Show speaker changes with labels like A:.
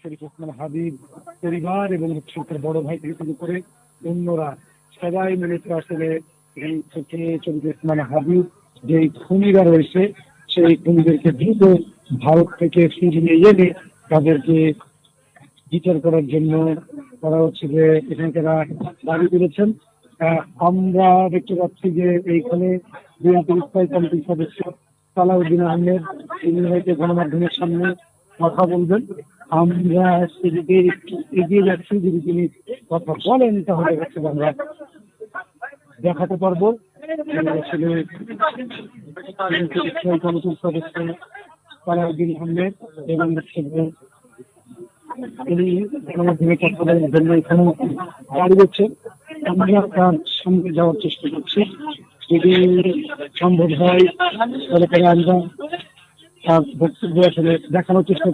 A: শরীফ ওসমান হাবিব পরিবার এবং বড় ভাই থেকে শুরু করে অন্যরা সবাই মিলে থেকে শরীফ ওসমান হাবিব যে খুনিরা রয়েছে, সেই খুনিদেরকে দ্রুত ভারত থেকে ফিরিয়ে এনে তাদেরকে বিচার করার জন্য তারা হচ্ছে যে এখানকার দাবি করেছেন। আমরা দেখতে পাচ্ছি যে এইখানে বিএনপি স্থায়ী কমিটির সদস্য সালাউদ্দিন আহমেদ, তিনি হয়তো গণমাধ্যমের সামনে কথা বলবেন। আমরা সেদিকে এগিয়ে যাচ্ছি যদি তিনি কথা বলেন, তাহলে হচ্ছে আমরা দেখাতে পারব। আসলে কমিটির সদস্য সালাউদ্দিন আহমেদ এবং এখানে দাঁড়িয়েছে আমরা তার সঙ্গে যাওয়ার চেষ্টা করছি। যদি সম্ভব হয়, তাহলে আমরা তার বক্তব্য আসলে দেখানোর চেষ্টা